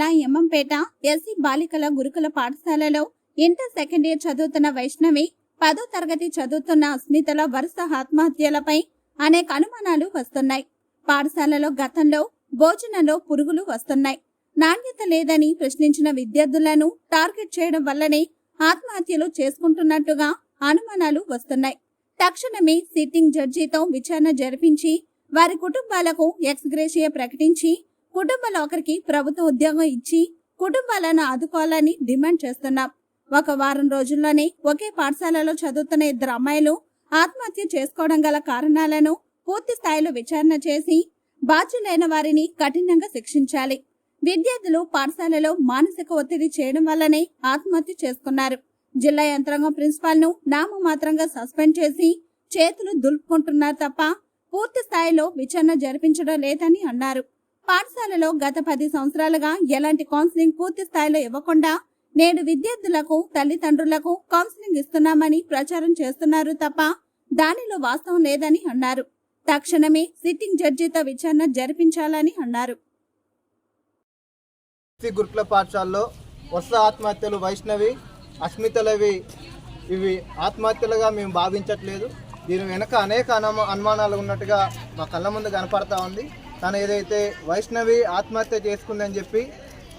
జిల్లా ఎమ్మంపేట ఎస్సీ బాలికల గురుకుల పాఠశాలలో ఇంటర్ సెకండ్ ఇయర్ చదువుతున్న వైష్ణవి పదో తరగతి చదువుతున్న అస్మితల వరుస ఆత్మహత్యలపై అనేక అనుమానాలు వస్తున్నాయి. పాఠశాలలో గతంలో భోజనంలో పురుగులు వస్తున్నాయి. నాణ్యత లేదని ప్రశ్నించిన విద్యార్థులను టార్గెట్ చేయడం వల్లనే ఆత్మహత్యలు చేసుకుంటున్నట్టుగా అనుమానాలు వస్తున్నాయి. తక్షణమే సిట్టింగ్ జడ్జితో విచారణ జరిపించి వారి కుటుంబాలకు ఎక్స్గ్రేషియా ప్రకటించి కుటుంబంలో ఒకరికి ప్రభుత్వ ఉద్యోగం ఇచ్చి కుటుంబాలను ఆదుకోవాలని డిమాండ్ చేస్తున్నాం. ఒక వారం రోజుల్లోనే ఒకే పాఠశాలలో చదువుతున్న ఇద్దరు అమ్మాయిలు ఆత్మహత్య చేసుకోవడం గల కారణాలను పూర్తి స్థాయిలో విచారణ చేసి బాధ్యులైన వారిని కఠినంగా శిక్షించాలి. విద్యార్థులు పాఠశాలలో మానసిక ఒత్తిడి చేయడం వల్లనే ఆత్మహత్య చేసుకున్నారు. జిల్లా యంత్రాంగం ప్రిన్సిపాల్ను నామమాత్రంగా సస్పెండ్ చేసి చేతులు దులుపుకుంటున్నారు తప్ప పూర్తి స్థాయిలో విచారణ జరిపించడం లేదని అన్నారు. పాఠశాలలో గత పది సంవత్సరాలుగా ఎలాంటి కౌన్సిలింగ్ పూర్తి స్థాయిలో ఇవ్వకుండా నేడు విద్యార్థులకు తల్లిదండ్రులకు కౌన్సిలింగ్ ఇస్తున్నామని ప్రచారం చేస్తున్నారు తప్ప దానిలో వాస్తవం లేదని అన్నారు. తక్షణమే సిట్టింగ్ జడ్జితో విచారణ జరిపించాలని అన్నారు. ఎస్సీ గురుకుల పాఠశాలలో వరుస ఆత్మహత్యలు వైష్ణవి అస్మితలవి ఇవి ఆత్మహత్యలుగా మేము భావించట్లేదు. దీని వెనక అనేక అనుమానాలు ఉన్నట్టుగా మా కళ్ళ ముందు కనపడతా ఉంది. తను ఏదైతే వైష్ణవి ఆత్మహత్య చేసుకుందని చెప్పి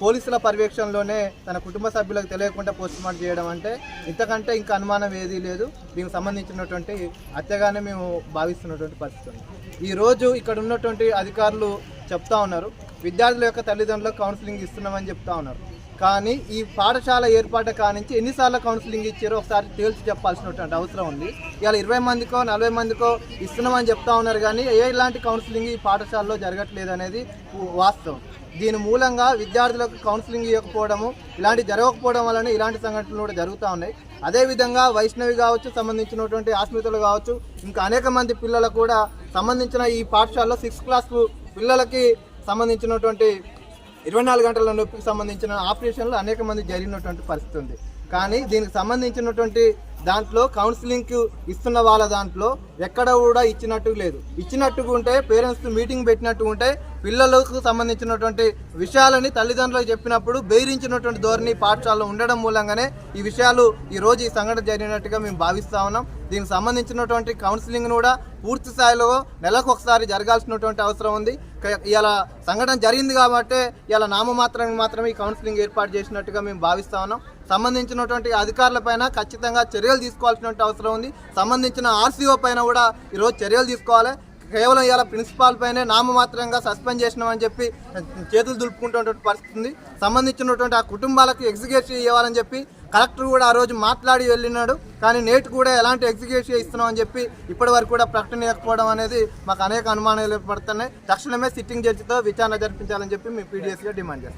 పోలీసుల పర్యవేక్షణలోనే తన కుటుంబ సభ్యులకు తెలియకుండా పోస్ట్మార్టం చేయడం అంటే ఇంతకంటే ఇంకా అనుమానం ఏదీ లేదు. దీనికి సంబంధించినటువంటి హత్యగానే మేము భావిస్తున్నటువంటి పరిస్థితి ఈరోజు ఇక్కడ ఉన్నటువంటి అధికారులు చెప్తా ఉన్నారు. విద్యార్థుల యొక్క తల్లిదండ్రులకు కౌన్సిలింగ్ ఇస్తున్నామని చెప్తా ఉన్నారు. కానీ ఈ పాఠశాల ఏర్పాటు కానించి ఎన్నిసార్లు కౌన్సిలింగ్ ఇచ్చారో ఒకసారి తేల్చి చెప్పాల్సినటువంటి అవసరం ఉంది. ఇలా ఇరవై మందికో నలభై మందికో ఇస్తున్నామని చెప్తా ఉన్నారు కానీ ఏ ఇలాంటి కౌన్సిలింగ్ ఈ పాఠశాలలో జరగట్లేదు అనేది వాస్తవం. దీని మూలంగా విద్యార్థులకు కౌన్సిలింగ్ ఇవ్వకపోవడము ఇలాంటి జరగకపోవడం వలన ఇలాంటి సంఘటనలు కూడా జరుగుతూ ఉన్నాయి. అదేవిధంగా వైష్ణవి కావచ్చు సంబంధించినటువంటి ఆస్మితలు కావచ్చు ఇంకా అనేక మంది పిల్లలకు కూడా సంబంధించిన ఈ పాఠశాలలో సిక్స్త్ క్లాస్ పిల్లలకి సంబంధించినటువంటి ఇరవై నాలుగు గంటల నొప్పికి సంబంధించిన ఆపరేషన్లు అనేక మంది జరిగినటువంటి పరిస్థితి ఉంది. కానీ దీనికి సంబంధించినటువంటి దాంట్లో కౌన్సిలింగ్ ఇస్తున్న వాళ్ళ దాంట్లో ఎక్కడ కూడా ఇచ్చినట్టు లేదు. ఇచ్చినట్టుగా ఉంటే పేరెంట్స్ మీటింగ్ పెట్టినట్టు ఉంటే పిల్లలకు సంబంధించినటువంటి విషయాలని తల్లిదండ్రులకు చెప్పినప్పుడు బెదిరించినటువంటి ధోరణి పాఠశాలలో ఉండడం మూలంగానే ఈ విషయాలు ఈరోజు ఈ సంఘటన జరిగినట్టుగా మేము భావిస్తా ఉన్నాం. దీనికి సంబంధించినటువంటి కౌన్సిలింగ్ కూడా పూర్తి స్థాయిలో నెలకు ఒకసారి జరగాల్సినటువంటి అవసరం ఉంది. ఇలా సంఘటన జరిగింది కాబట్టి ఇలా నామమాత్రం మాత్రమే ఈ కౌన్సిలింగ్ ఏర్పాటు చేసినట్టుగా మేము భావిస్తా ఉన్నాం. సంబంధించినటువంటి అధికారులపైన ఖచ్చితంగా చర్యలు తీసుకోవాల్సినటువంటి అవసరం ఉంది. సంబంధించిన ఆర్సీఓ పైన కూడా ఈరోజు చర్యలు తీసుకోవాలి. కేవలం ఇలా ప్రిన్సిపాల్ పైనే నామమాత్రంగా సస్పెండ్ చేసినామని చెప్పి చేతులు దులుపుకుంటున్నటువంటి పరిస్థితి ఉంది. సంబంధించినటువంటి ఆ కుటుంబాలకు ఎగ్జిక్యూషన్ ఇవ్వాలని చెప్పి కలెక్టర్ కూడా ఆ రోజు మాట్లాడి వెళ్ళినాడు. కానీ నేటి కూడా ఎలాంటి ఎగ్జిక్యూషన్ ఇస్తున్నామని చెప్పి ఇప్పటి వరకు కూడా ప్రకటన ఇవ్వకపోవడం అనేది మాకు అనేక అనుమానాలు ఏర్పడుతున్నాయి. తక్షణమే సిట్టింగ్ జడ్జితో విచారణ జరిపించాలని చెప్పి మేము పీడిఎస్గా డిమాండ్ చేస్తాం